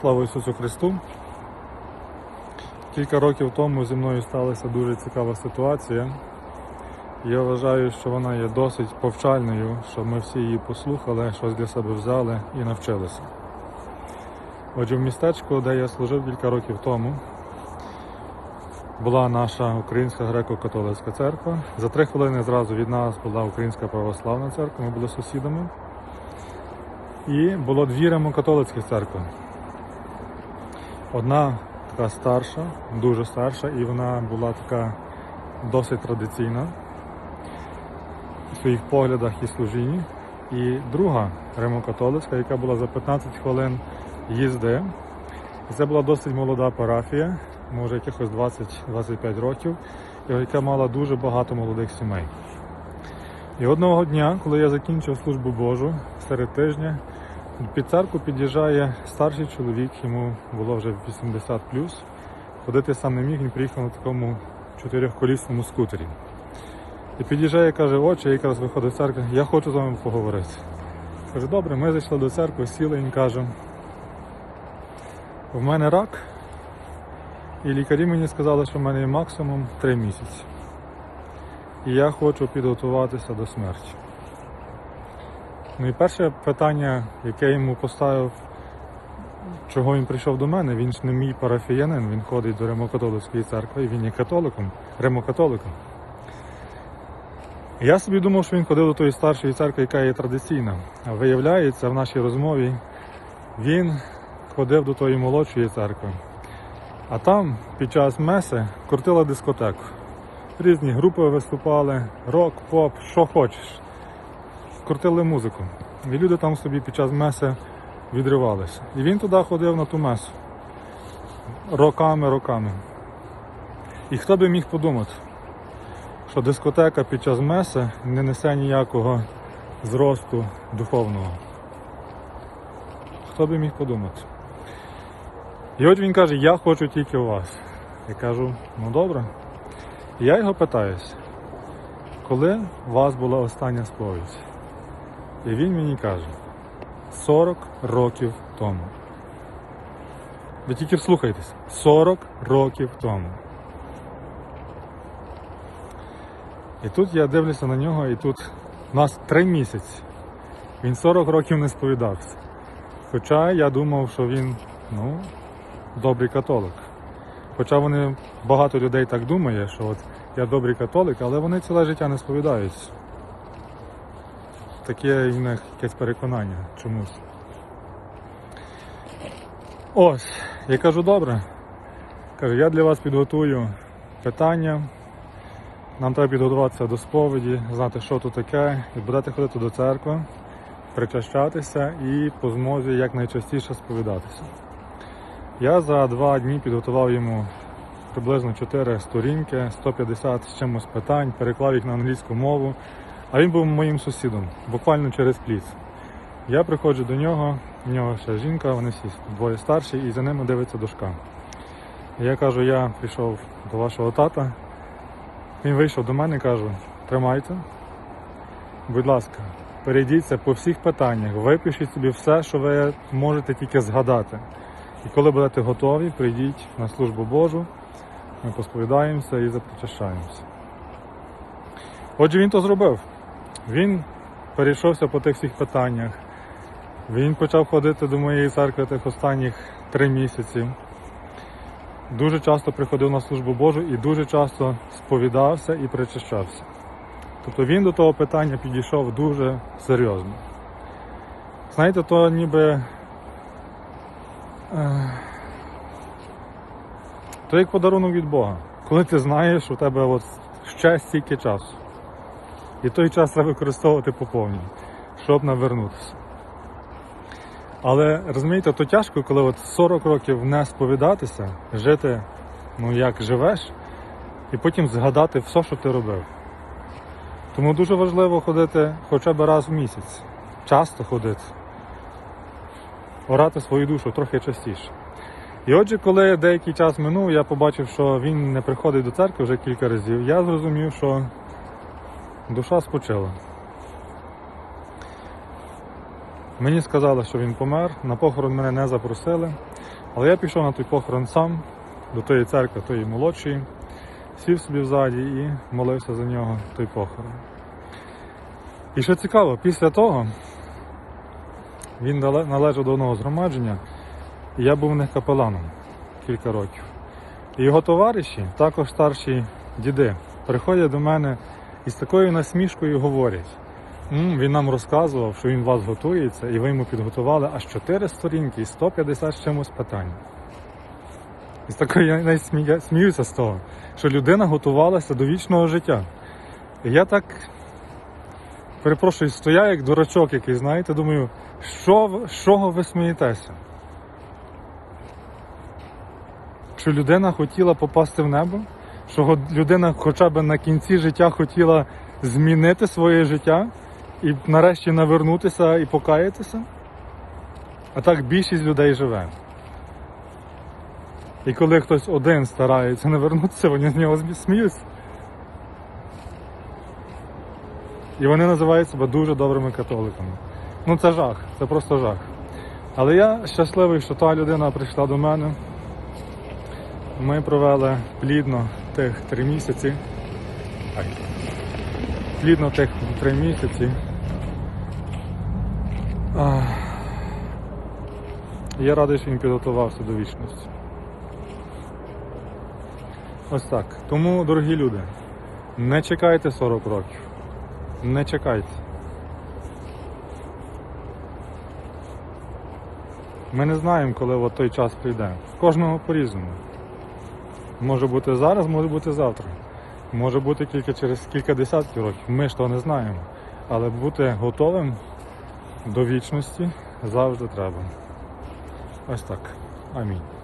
Слава Ісусу Христу! Кілька років тому зі мною сталася дуже цікава ситуація. Я вважаю, що вона є досить повчальною, щоб ми всі її послухали, щось для себе взяли і навчилися. Отже, в містечку, де я служив кілька років тому, була наша Українська греко-католицька церква. За три хвилини зразу від нас була Українська православна церква, ми були сусідами. І було дві римокатолицькі церкви. Одна така старша, дуже старша, і вона була така досить традиційна у своїх поглядах і служінні. І друга римокатолицька, яка була за 15 хвилин їзди. Це була досить молода парафія, може якихось 20-25 років, яка мала дуже багато молодих сімей. І одного дня, коли я закінчив службу Божу серед тижня, під церкву під'їжджає старший чоловік, йому було вже 80 Ходити сам не міг, він приїхав на такому чотирьохколісному скутері. І під'їжджає, каже, отче, я якраз виходить з церкви, я хочу з вами поговорити. Каже, добре, ми зайшли до церкви, сіли, він каже, в мене рак, і лікарі мені сказали, що в мене є максимум 3 місяці. І я хочу підготуватися до смерті. Ну і перше питання, яке йому поставив, чого він прийшов до мене, він ж не мій парафіянин, він ходить до Римокатолицької церкви він є католиком, римокатоликом. Я собі думав, що він ходив до тої старшої церкви, яка є традиційна. А виявляється, в нашій розмові він ходив до тої молодшої церкви. А там під час меси крутила дискотеку. Різні групи виступали, рок, поп, що хочеш. Крутили музику. І люди там собі під час меси відривалися. І він туди ходив на ту месу. Роками, роками. І хто би міг подумати, що дискотека під час меси не несе ніякого зросту духовного. Хто би міг подумати? І от він каже, я хочу тільки у вас. Я кажу, ну добре. І я його питаюсь, коли у вас була остання сповідь? І він мені каже, 40 років тому. Ви тільки вслухайтесь, 40 років тому. І тут я дивлюся на нього, і тут у нас 3 місяці. Він 40 років не сповідався. Хоча я думав, що він, ну, добрий католик. Хоча вони багато людей так думає, що от я добрий католик, але вони ціле життя не сповідаються. Таке в них якесь переконання чомусь. Ось, я кажу, добре. Кажу, я для вас підготую питання. Нам треба підготуватися до сповіді, знати, що тут таке, і будете ходити до церкви, причащатися і по змозі якнайчастіше сповідатися. Я за два дні підготував йому приблизно 4 сторінки, 150 з чимось питань, переклав їх на англійську мову, а він був моїм сусідом, буквально через пліц. Я приходжу до нього, в нього ще жінка, вони всі двоє старші, і за ними дивиться дошка. Я кажу, я прийшов до вашого тата. Він вийшов до мене і каже, тримайте, будь ласка, перейдіться по всіх питаннях, випишіть собі все, що ви можете тільки згадати. І коли будете готові, прийдіть на службу Божу, ми посповідаємося і запричащаємося. Отже, він то зробив. Він перейшовся по тих всіх питаннях. Він почав ходити до моєї церкви тих останніх три місяці. Дуже часто приходив на службу Божу і дуже часто сповідався і причащався. Тобто він до того питання підійшов дуже серйозно. Знаєте, то ніби. е, То як подарунок від Бога. Коли ти знаєш, у тебе от ще стільки часу. І той час треба використовувати по щоб навернутися. Але розумієте, то тяжко, коли от 40 років не сповідатися, жити, ну як живеш, і потім згадати все, що ти робив. Тому дуже важливо ходити хоча б раз в місяць, часто ходити, орати свою душу трохи частіше. І отже, коли деякий час минув, я побачив, що він не приходить до церкви вже кілька разів, я зрозумів, що душа спочила. Мені сказали, що він помер, на похорон мене не запросили. Але я пішов на той похорон сам, до тої церкви, тої молодшої, сів собі взаді і молився за нього той похорон. І що цікаво, після того він належав до одного згромадження, і я був у них капеланом кілька років. І його товариші, також старші діди, приходять до мене і з такою насмішкою говорять. Він нам розказував, що він вас готується, і ви йому підготували аж 4 сторінки і 150 з чимось питань. І такою я навіть сміюся з того, що людина готувалася до вічного життя. І я так перепрошую, стояв як дурачок який, знаєте, думаю, що, чого ви смієтеся? Що людина хотіла попасти в небо? Що людина хоча б на кінці життя хотіла змінити своє життя і нарешті навернутися і покаятися? А так більшість людей живе. І коли хтось один старається навернутися, вони з нього сміються. І вони називають себе дуже добрими католиками. Ну це жах, це просто жах. Але я щасливий, що та людина прийшла до мене. Ми провели плідно тих три місяці. Плідно тих три місяці. Я радий, що він підготувався до вічності. Ось так. Тому, дорогі люди, не чекайте 40 років. Не чекайте. Ми не знаємо, коли той час прийде. Кожного по-різному. Може бути зараз, може бути завтра. Може бути тільки через кілька десятків років. Ми ж того не знаємо. Але бути готовим до вічності завжди треба. Ось так. Амінь.